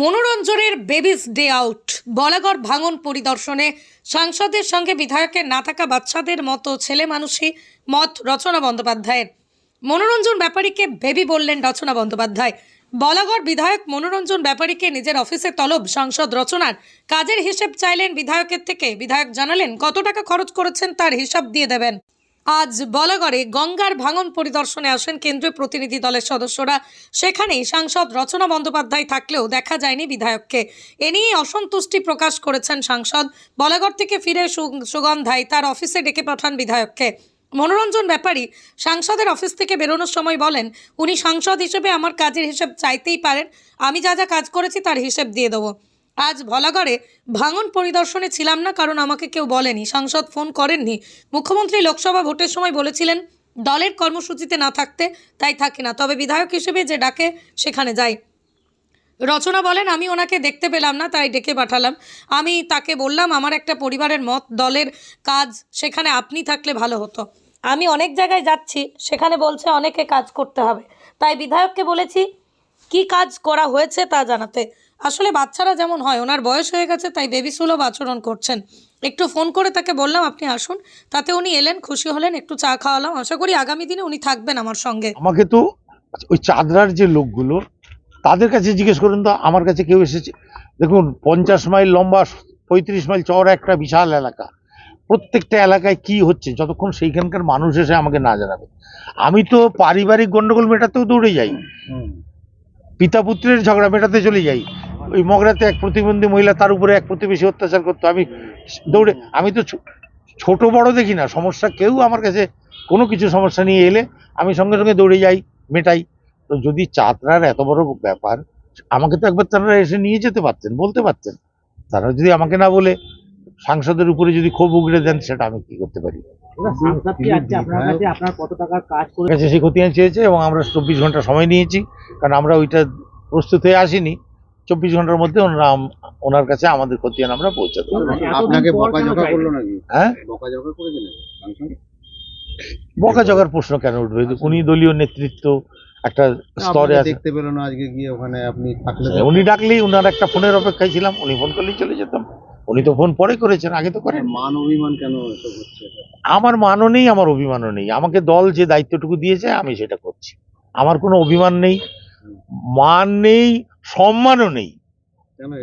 মনোরঞ্জনের babies day out Balagarh ভাঙন পরিদর্শনে সাংসদের সঙ্গে বিধায়কের না থাকা বাচ্চাদের মতো ছেলে মানুষই মত রচনা বন্দ্যোপাধ্যায়ের। মনোরঞ্জন ব্যাপারীকে বেবি বললেন রচনা বন্দ্যোপাধ্যায়। বলাগড় বিধায়ক মনোরঞ্জন ব্যাপারীকে নিজের অফিসে তলব সাংসদ রচনার কাজের হিসেব চাইলেন বিধায়কের থেকে। বিধায়ক জানালেন, কত টাকা খরচ করেছেন তার হিসাব দিয়ে দেবেন। আজ বলাগড়ে গঙ্গার ভাঙন পরিদর্শনে আসেন কেন্দ্রীয় প্রতিনিধি দলের সদস্যরা। সেখানেই সাংসদ রচনা বন্দ্যোপাধ্যায় থাকলেও দেখা যায়নি বিধায়ককে। এ নিয়ে অসন্তুষ্টি প্রকাশ করেছেন সাংসদ। বলাগড় থেকে ফিরে সুগন্ধায় তার অফিসে ডেকে পাঠান বিধায়ককে। মনোরঞ্জন ব্যাপারী সাংসদের অফিস থেকে বেরোনোর সময় বলেন, উনি সাংসদ হিসেবে আমার কাজের হিসেব চাইতেই পারেন। আমি যা যা কাজ করেছি তার হিসেব দিয়ে দেবো। আজ ভলাগড়ে ভাঙন পরিদর্শনে ছিলাম না, কারণ আমাকে কেউ বলেনি। সাংসদ ফোন করেননি। মুখ্যমন্ত্রী লোকসভা ভোটের সময় বলেছিলেন, দলের কর্মসূচিতে না থাকতে তাই থাকি না। তবে বিধায়ক হিসেবে যে ডাকে, সেখানে যাই। রচনা বলেন, আমি ওনাকে দেখতে পেলাম না, তাই ডেকে পাঠালাম। আমি তাকে বললাম, আমার একটা পরিবারের মত, দলের কাজ, সেখানে আপনি থাকলে ভালো হতো। আমি অনেক জায়গায় যাচ্ছি, সেখানে বলছে অনেকে কাজ করতে হবে। তাই বিধায়ককে বলেছি কি কাজ করা হয়েছে তা জানাতে। আসলে বাচ্চারা যেমন হয় ওনার বয়স হয়ে গেছে তাই বেবি সুলভ আচরণ করছেন। একটু ফোন করে তাকে বললাম আপনি আসুন। তাতে উনি এলেন খুশি হলেন একটু চা খাওয়ালাম। আশা করি আগামী দিনে উনি থাকবেন আমার সঙ্গে। আমাকে তো ওই চাঁদরার যে লোকগুলো তাদের কাছে জিজ্ঞেস করুন তো আমার কাছে কেউ এসেছে? দেখুন পঞ্চাশ মাইল লম্বা পঁয়ত্রিশ মাইল চওড়া একটা বিশাল এলাকা। প্রত্যেকটা এলাকায় কি হচ্ছে? যতক্ষণ সেইখানকার মানুষ এসে আমাকে না জানাবে। আমি তো পারিবারিক গন্ডগোল মেটাতেও দৌড়ে যাই। পিতা পুত্রের ঝগড়া মেটাতে চলে যাই। ওই মগরাতে এক প্রতিবন্ধী মহিলা, তার উপরে এক প্রতিবেশী অত্যাচার করতো। আমি দৌড়ে, আমি তো ছোট বড় দেখি না, সমস্যা কেউ আমার কাছে কোনো কিছু সমস্যা নিয়ে এলে আমি সঙ্গে সঙ্গে দৌড়ে যাই, মেটাই। তো যদি চাতরার এত বড় ব্যাপার, আমাকে তো একবার তারা এসে নিয়ে যেতে পারতেন, বলতে পারতেন। তারা যদি আমাকে না বলে সাংসদের উপরে যদি ক্ষোভ উগড়ে দেন সেটা আমি কি করতে পারি? কাছে আপনার কত টাকার কাজ করে কাছে সেই খতিয়ান চেয়েছে এবং আমরা চব্বিশ ঘণ্টা সময় নিয়েছি কারণ আমরা ওইটা প্রস্তুত হয়ে আসিনি। চব্বিশ ঘণ্টার মধ্যে ওনারা ওনার কাছে আমাদের খতিয়ান আমরা পৌঁছে দেবো আপনাকে বকাঝকা করল নাকি? হ্যাঁ? বকাঝকার প্রশ্ন কেন উঠবে? উনি দলীয় নেতৃত্ব একটা স্তরে দেখতে পেল না আজকে গিয়ে ওখানে আপনি উনি ডাকলেই উনার একটা ফোনের অপেক্ষায় ছিলাম উনি ফোন করলেই চলে যেতাম। উনি তো ফোন পরে করেছেন আগে তো করেন মান অভিমান কেন আমার মানও নেই আমার অভিমানও নেই। আমাকে দল যে দায়িত্বটুকু দিয়েছে আমি সেটা করছি। আমার কোনো অভিমান নেই মান নেই সম্মানও নেই।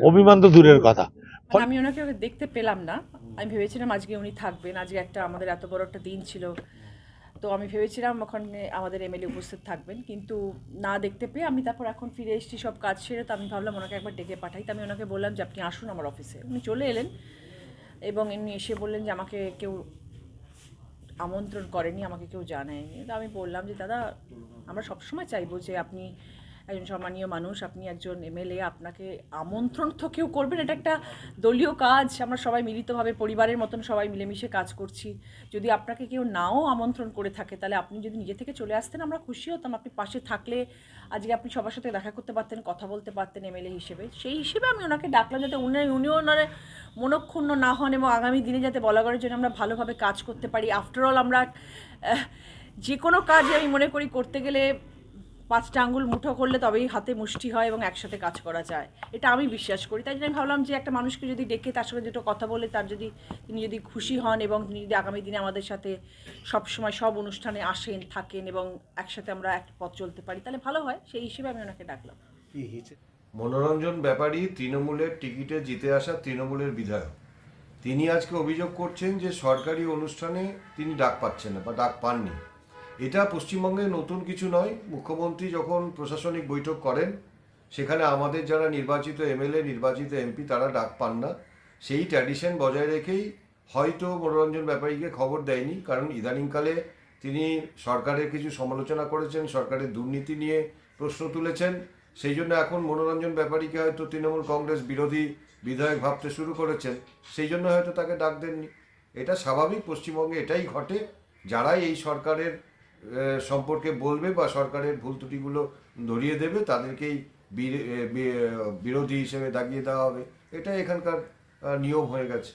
অভিমান তো দূরের কথা। মানে আমি ওনাকে দেখতে পেলাম না। আমি ভেবেছিলাম আজকে উনি থাকবেন আজকে একটা আমাদের এত বড় একটা দিন ছিল। তো আমি ভেবেছিলাম ওখানে আমাদের এমএলএ উপস্থিত থাকবেন। কিন্তু না দেখতে পেয়ে আমি তারপর এখন ফিরে এসেছি সব কাজ সেরে তো আমি ভাবলাম ওনাকে একবার ডেকে পাঠাই। তো আমি ওনাকে বললাম যে, আপনি আসুন আমার অফিসে উনি চলে এলেন এবং এমনি এসে বললেন যে, আমাকে কেউ আমন্ত্রণ করেনি, আমাকে কেউ জানায়নি। তো আমি বললাম যে, দাদা, আমরা সবসময় চাইব যে, আপনি একজন সম্মানীয় মানুষ, আপনি একজন এমএলএ, আপনাকে আমন্ত্রণ তো কেউ করবেন এটা একটা দলীয় কাজ, আমরা সবাই মিলিতভাবে, পরিবারের মতন সবাই মিলেমিশে কাজ করছি। যদি আপনাকে কেউ নাও আমন্ত্রণ করে থাকে, তাহলে আপনি যদি নিজে থেকে চলে আসতেন, আমরা খুশি হতাম। আপনি পাশে থাকলে, আজকে আপনি সবার সাথে দেখা করতে পারতেন, কথা বলতে পারতেন এমএলএ হিসেবে। সেই হিসেবে আমি ওনাকে ডাকলাম যাতে উনি উনিও মনক্ষুণ্ণ না হন এবং আগামী দিনে যাতে বলাগড়ের জন্য আমরা ভালোভাবে কাজ করতে পারি। আফটারঅল আমরা যে কোনো কাজ আমি মনে করি করতে গেলে পাঁচটা আঙ্গুল মুঠো করলে তবেই হাতে মুষ্টি হয় এবং একসাথে কাজ করা যায়। এটা আমি বিশ্বাস করি। তাই জন্য আমি ভাবলাম যে একটা মানুষকে যদি ডেকে তার সঙ্গে দুটো কথা বলে তার যদি তিনি যদি খুশি হন এবং তিনি যদি আগামী দিনে আমাদের সাথে সব সময় সব অনুষ্ঠানে আসেন থাকেন এবং একসাথে আমরা এক পথ চলতে পারি তাহলে ভালো হয়। সেই হিসেবে আমি ওনাকে ডাকলাম। মনোরঞ্জন ব্যাপারী তৃণমূলের টিকিটে জিতে আসা তৃণমূলের বিধায়ক। তিনি আজকে অভিযোগ করছেন যে সরকারি অনুষ্ঠানে তিনি ডাক পাচ্ছেন না বা ডাক পাননি। এটা পশ্চিমবঙ্গে নতুন কিছু নয়। মুখ্যমন্ত্রী যখন প্রশাসনিক বৈঠক করেন, সেখানে আমাদের যারা নির্বাচিত এমএলএ, নির্বাচিত এমপি, তারা ডাক পান না। সেই ট্র্যাডিশন বজায় রেখেই হয়তো মনোরঞ্জন ব্যাপারীকে খবর দেয়নি, কারণ ইদানিংকালে তিনি সরকারের কিছু সমালোচনা করেছেন, সরকারের দুর্নীতি নিয়ে প্রশ্ন তুলেছেন। সেই জন্য এখন মনোরঞ্জন ব্যাপারীকে হয়তো তৃণমূল কংগ্রেস বিরোধী বিধায়ক ভাবতে শুরু করেছেন। সেই জন্য হয়তো তাকে ডাক দেননি। এটা স্বাভাবিক, পশ্চিমবঙ্গে এটাই ঘটে। যারাই এই সরকারের সম্পর্কে বলবে বা সরকারের ভুল ত্রুটিগুলো ধরিয়ে দেবে, তাদেরকেই বিরোধী হিসেবে দাগিয়ে দেওয়া হবে। এটা এখানকার নিয়ম হয়ে গেছে।